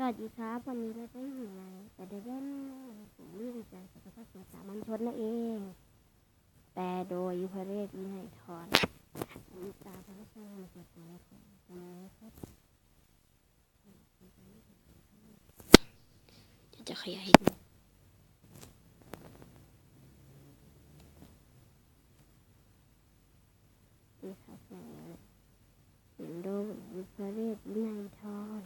สวัสดีครับวันนี้เราจะอยู่ในแต่เดินผมเรื่องจากสภาพสงสามัญชนนั่นเองแปลโดยยุพเรศวินัยทรมีตาพระราชามาจากตัวของสมัยครับจะจะขยายให้ดูนี่ครับแปลเป็นโดยยุพเรศวินัยทร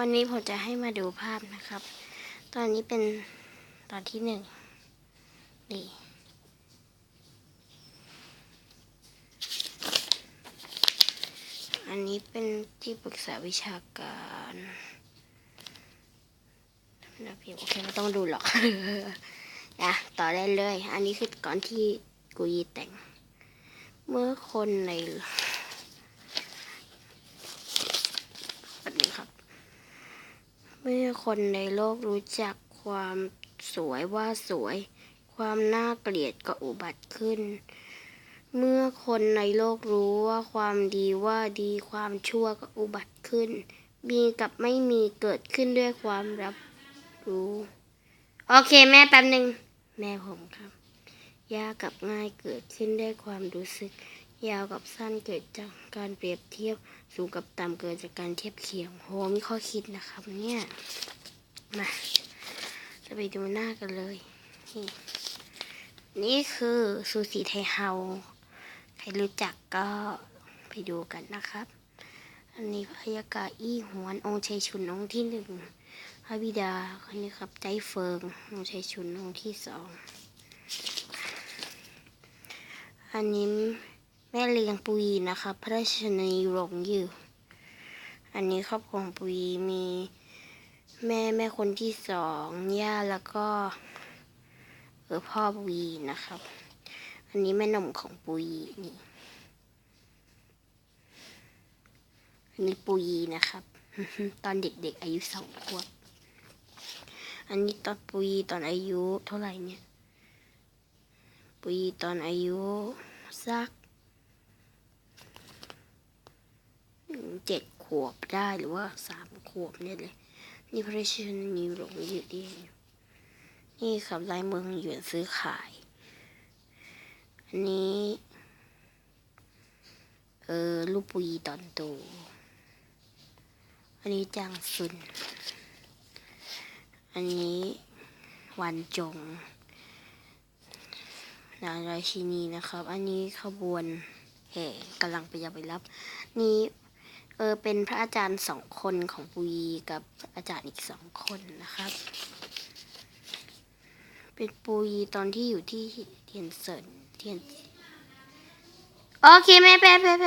วันนี้ผมจะให้มาดูภาพนะครับ ตอนนี้เป็นตอนที่หนึ่งนี่อันนี้เป็นที่ปรึกษาวิชาการนะพี่โอเคไม่ต้องดูหรอกนะต่อได้เลย อันนี้คือก่อนที่กุยแต่ง เมื่อคนในครับ เมื่อคนในโลกรู้จักความสวยว่าสวย ความน่าเกลียดก็อุบัติขึ้น เมื่อคนในโลกรู้ว่าความดีว่าดีความชั่วก็อุบัติขึ้น มีกับไม่มีเกิดขึ้นด้วยความรับรู้ โอเคแม่แป๊บหนึ่งแม่ผมครับ ยากกับง่ายเกิดขึ้นด้วยความรู้สึก ยาวกับสั้นเกิดจากการเปรียบเทียบสูงกับต่ำเกิดจากการเทียบเคียงโหมีข้อคิดนะครับเนี่ยมาจะไปดูหน้ากันเลย นี่นี่คือซูสีไทเฮา ใครรู้จักก็ไปดูกันนะครับ อันนี้พยากาอี้หวนองชัยชุนองที่หนึ่งพระบิดาคนนี้ครับใจเฟิงองชัยชุนองที่สองอันนี้ แม่เลี้ยงปุยนะครับพระราชนีหลงอยู่ อันนี้ครอบครัวของปุยมีแม่แม่คนที่สองย่าแล้วก็เออพ่อปุยนะครับ อันนี้แม่นมของปุยนี่อันนี้ปุยนะครับ ตอนเด็กๆอายุสองขวบอันนี้ตอนปุยตอนอายุเท่าไหร่เนี่ย ปุยตอนอายุสัก เจ็ดขวบได้หรือว่าสามขวบเนี่ยเลยนี่พระราชนีหลงอยู่ดีนี่ครับลายเมืองหยวนซื้อขาย อันนี้ เออลูกปุยตอนโตอันนี้จางซุน อันนี้วันจง นางราชินีนะครับ อันนี้ขบวนแห่กำลังไปยังไปรับ นี่ เออเป็นพระอาจารย์สองคนของปุยกับอาจารย์อีกสองคนนะครับ เป็นปุยตอนที่อยู่ที่เทียนเซินเทียนโอเคแม่แปไปไป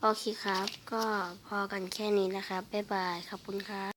โอเคครับ ก็พอกันแค่นี้นะครับบ๊ายบายขอบคุณครับ